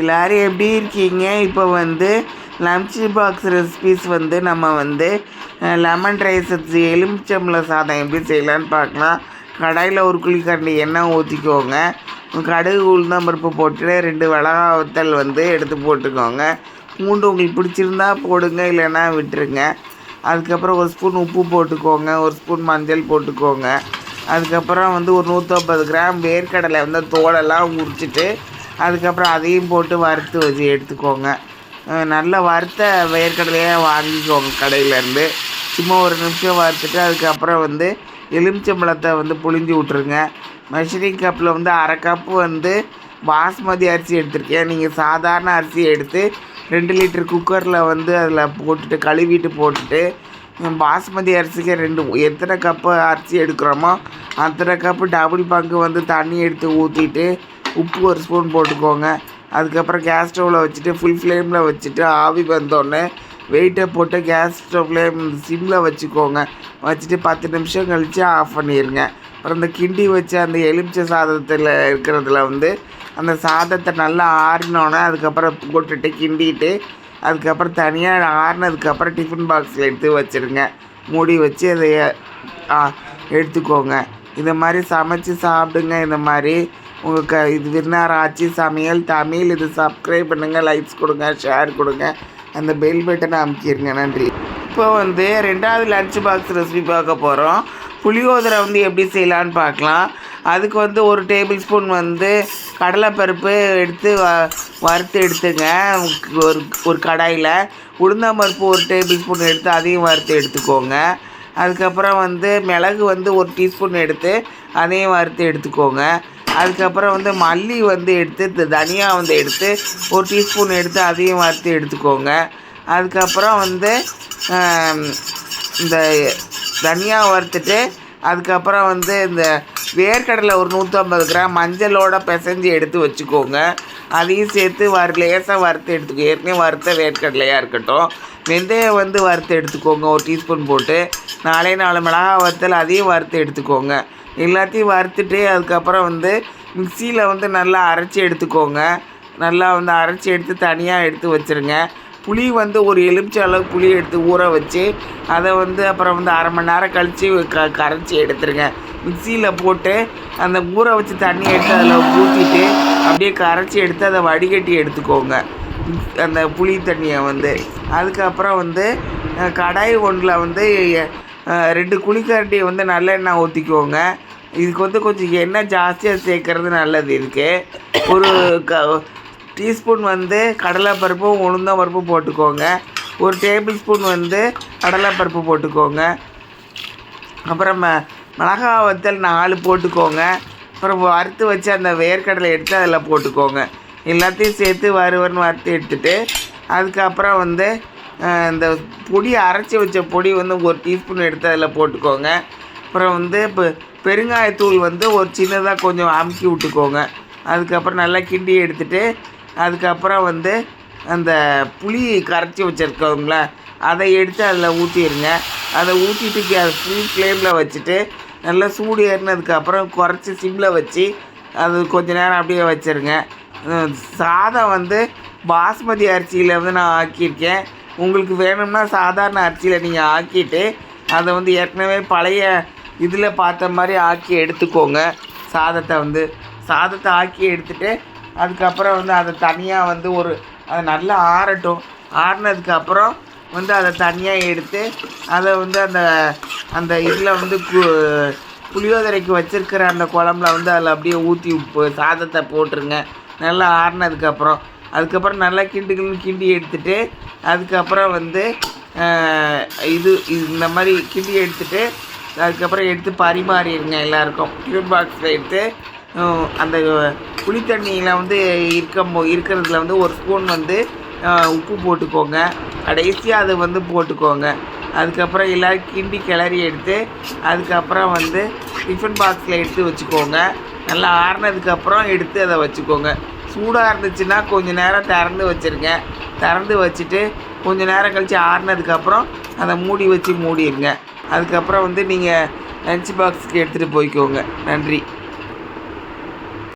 எல்லாரும் எப்படி இருக்கீங்க? இப்போ வந்து லஞ்ச் பாக்ஸ் ரெசிபிஸ் வந்து நம்ம வந்து லெமன் ரைஸ் எலுமிச்சம்பழம் சாதம் எப்படி செய்யலான்னு பார்க்கலாம். கடாயில் ஒரு குழிக்கரண்டி எண்ணெய் ஊற்றிக்கோங்க கடுகு உளுந்தம்பருப்பு போட்டு ரெண்டு மிளகா வத்தல் வந்து எடுத்து போட்டுக்கோங்க. பூண்டு உங்களுக்கு பிடிச்சிருந்தா போடுங்க இல்லைன்னா விட்டுருங்க. அதுக்கப்புறம் ஒரு ஸ்பூன் உப்பு போட்டுக்கோங்க ஒரு ஸ்பூன் மஞ்சள் போட்டுக்கோங்க. அதுக்கப்புறம் வந்து ஒரு நூற்றம்பது கிராம் வேர்க்கடலை வந்து தோலெல்லாம் உரிச்சிட்டு அதுக்கப்புறம் அதையும் போட்டு வறுத்து வச்சு எடுத்துக்கோங்க. நல்ல வறுத்த வேர்க்கடலையே வாங்கிக்கோங்க கடையிலேருந்து. சும்மா ஒரு நிமிஷம் வறுத்துட்டு அதுக்கப்புறம் வந்து எலுமிச்சம்பழத்தை வந்து புழிஞ்சு விட்ருங்க மெஷரிங் கப்பில் வந்து அரை கப்பு வந்து பாஸ்மதி அரிசி எடுத்திருக்கேன். நீங்கள் சாதாரண அரிசி எடுத்து ரெண்டு லிட்டர் குக்கரில் வந்து அதில் போட்டுட்டு கழுவிட்டு போட்டுட்டு பாஸ்மதி அரிசிக்கு ரெண்டு எத்தனை கப்பு அரிசி எடுக்கிறோமோ அத்தனை கப்பு டபுள் பங்கு வந்து தண்ணி எடுத்து ஊற்றிட்டு உப்பு ஒரு ஸ்பூன் போட்டுக்கோங்க. அதுக்கப்புறம் கேஸ் ஸ்டவ்வில் வச்சுட்டு ஃபுல் ஃப்ளேமில் வச்சுட்டு ஆவி வந்தோடனே வெயிட்டை போட்டு கேஸ் ஸ்டவ்வில் சிம்மில் வச்சுக்கோங்க. வச்சுட்டு பத்து நிமிஷம் கழித்து ஆஃப் பண்ணிடுங்க அப்புறம் இந்த கிண்டி வச்ச அந்த எலுமிச்சை சாதத்தில் இருக்கிறதுல வந்து அந்த சாதத்தை நல்லா ஆறினோன்னே அதுக்கப்புறம் போட்டுட்டு கிண்டிட்டு அதுக்கப்புறம் தனியாக ஆறினதுக்கப்புறம் டிஃபன் பாக்ஸில் எடுத்து வச்சுருங்க. மூடி வச்சு அதை ஆ, எடுத்துக்கோங்க. இந்த மாதிரி சமைச்சு சாப்பிடுங்க இந்த மாதிரி. உங்கள் க இது விருந்தார் ஆட்சி சமையல் தமிழ் இது சப்ஸ்கிரைப் பண்ணுங்கள் லைக்ஸ் கொடுங்க ஷேர் கொடுங்க. அந்த பெல் பட்டனை அமுக்கிடுங்க நன்றி. இப்போ வந்து ரெண்டாவது லன்ச் பாக்ஸ் ரெசிபி பார்க்க போகிறோம் புளியோதரை வந்து எப்படி செய்யலான்னு பார்க்கலாம். அதுக்கு வந்து ஒரு டேபிள் ஸ்பூன் வந்து கடலைப்பருப்பு எடுத்து வ வறுத்து எடுத்துங்க. ஒரு ஒரு கடாயில். உளுந்தம்பருப்பு ஒரு டேபிள் ஸ்பூன் எடுத்து அதையும் வறுத்து எடுத்துக்கோங்க. அதுக்கப்புறம் வந்து மிளகு வந்து ஒரு டீஸ்பூன் எடுத்து அதையும் வறுத்து எடுத்துக்கோங்க. அதுக்கப்புறம் வந்து மல்லி வந்து எடுத்து த- தனியா வந்து எடுத்து ஒரு டீஸ்பூன் எடுத்து அதையும் வறுத்து எடுத்துக்கோங்க. அதுக்கப்புறம் வந்து இந்த தனியா வறுத்துட்டு அதுக்கப்புறம் வந்து இந்த வேர்க்கடலை ஒரு நூற்றம்பது கிராம் மஞ்சளோட பிசைஞ்சு எடுத்து வச்சுக்கோங்க. அதையும் சேர்த்து வறு லேசாக வறுத்து எடுத்துக்கோ. ஏற்கனவே வறுத்த வேர்க்கடலையாக இருக்கட்டும். வெந்தயம் வந்து வறுத்து எடுத்துக்கோங்க. ஒரு டீஸ்பூன் போட்டு. நாலே நாலு மிளகா வறுத்தல் அதையும் வறுத்து எடுத்துக்கோங்க. எல்லாத்தையும் வறுத்துட்டு அதுக்கப்புறம் வந்து மிக்சியில் வந்து நல்லா அரைச்சி எடுத்துக்கோங்க. நல்லா வந்து அரைச்சி எடுத்து தனியாக எடுத்து வச்சுருங்க. புளி வந்து ஒரு எலுமிச்சை அளவு புளி எடுத்து ஊற வச்சு அதை வந்து அப்புறம் வந்து அரை மணி நேரம் கழித்து க கரைச்சி எடுத்துருங்க. மிக்சியில் போட்டு அந்த ஊற வச்சு தண்ணி எடுத்து அதில் ஊற்றிட்டு அப்படியே கரைச்சி எடுத்து அதை வடிகட்டி எடுத்துக்கோங்க. அந்த புளி தண்ணியை வந்து. அதுக்கப்புறம் வந்து கடாய் ஒன்றில் வந்து ரெண்டு குழிக்கரண்டியை வந்து நல்லெண்ணெய் ஊற்றிக்கோங்க இதுக்கு வந்து கொஞ்சம் எண்ணெய் ஜாஸ்தியாக சேர்க்கறது நல்லது இதுக்கு. ஒரு க டீஸ்பூன் வந்து கடலைப்பருப்பும் உளுந்தம் பருப்பும் போட்டுக்கோங்க. ஒரு டேபிள் ஸ்பூன் வந்து கடலைப்பருப்பு போட்டுக்கோங்க. அப்புறம் ம- மிளகா வத்தல் நாலு போட்டுக்கோங்க. அப்புறம் வறுத்து வச்சு அந்த வேர்க்கடலை எடுத்து அதில் போட்டுக்கோங்க. எல்லாத்தையும் சேர்த்து வறுவன்னு வறுத்து எடுத்துட்டு அதுக்கப்புறம் வந்து இந்த பொடி அரைச்சி வச்ச பொடி வந்து ஒரு டீஸ்பூன் எடுத்து அதில் போட்டுக்கோங்க. அப்புறம் வந்து இப்போ பெருங்காயத்தூள் வந்து ஒரு சின்னதாக கொஞ்சம் அமுக்கி விட்டுக்கோங்க. அதுக்கப்புறம் நல்லா கிண்டி எடுத்துட்டு அதுக்கப்புறம் வந்து அந்த புளி கரைச்சி வச்சுருக்கோங்கள அதை எடுத்து அதில் ஊற்றிடுங்க அதை ஊற்றிட்டு அதை ஃபுல் ஃப்ளேமில் வச்சுட்டு நல்லா சூடு ஏறினதுக்கப்புறம் குறைச்சி சிம்மில் வச்சு அது கொஞ்ச நேரம் அப்படியே வச்சுருங்க. சாதம் வந்து பாஸ்மதி அரிசியில் வந்து நான் ஆக்கியிருக்கேன். உங்களுக்கு வேணும்னா சாதாரண அரிசியில் நீங்கள் ஆக்கிட்டு அதை வந்து ஏற்கனவே பழைய இதில் பார்த்த மாதிரி ஆக்கி எடுத்துக்கோங்க. சாதத்தை வந்து சாதத்தை ஆக்கி எடுத்துகிட்டு அதுக்கப்புறம் வந்து அதை தனியாக வந்து ஒரு அது நல்லா ஆறட்டும். ஆறினதுக்கப்புறம் வந்து அதை தனியாக எடுத்து அதை வந்து அந்த அந்த இதில் வந்து கு புளியோதரைக்கு வச்சுருக்கிற அந்த குழம்புல வந்து அதில் அப்படியே ஊற்றி சாதத்தை போட்டுருங்க. நல்லா ஆறினதுக்கப்புறம் அதுக்கப்புறம் நல்லா கிண்டு கிண்டு கிண்டி எடுத்துட்டு அதுக்கப்புறம் வந்து இது இது இந்த மாதிரி கிண்டி எடுத்துட்டு அதுக்கப்புறம் எடுத்து பரிமாறிடுங்க எல்லாருக்கும். டிஃபன் பாக்ஸில் எடுத்து அந்த அந்த புளித்தண்ணியில் வந்து இருக்க இருக்கிறதுல வந்து ஒரு ஸ்பூன் வந்து உப்பு போட்டுக்கோங்க. கடைசியாக அதை வந்து போட்டுக்கோங்க. அதுக்கப்புறம் எல்லோரும் கிண்டி கிளறி எடுத்து அதுக்கப்புறம் வந்து டிஃபன் பாக்ஸில் எடுத்து வச்சுக்கோங்க. நல்லா ஆறுனதுக்கப்புறம் எடுத்து அதை வச்சுக்கோங்க. சூடாக இருந்துச்சுன்னா கொஞ்சம் நேரம் திறந்து வச்சுருங்க. திறந்து வச்சுட்டு கொஞ்ச நேரம் கழித்து ஆறுனதுக்கப்புறம் அதை மூடி வச்சு மூடிடுங்க அதுக்கப்புறம் வந்து நீங்கள் லஞ்ச் பாக்ஸுக்கு எடுத்துகிட்டு போய்க்கோங்க. நன்றி.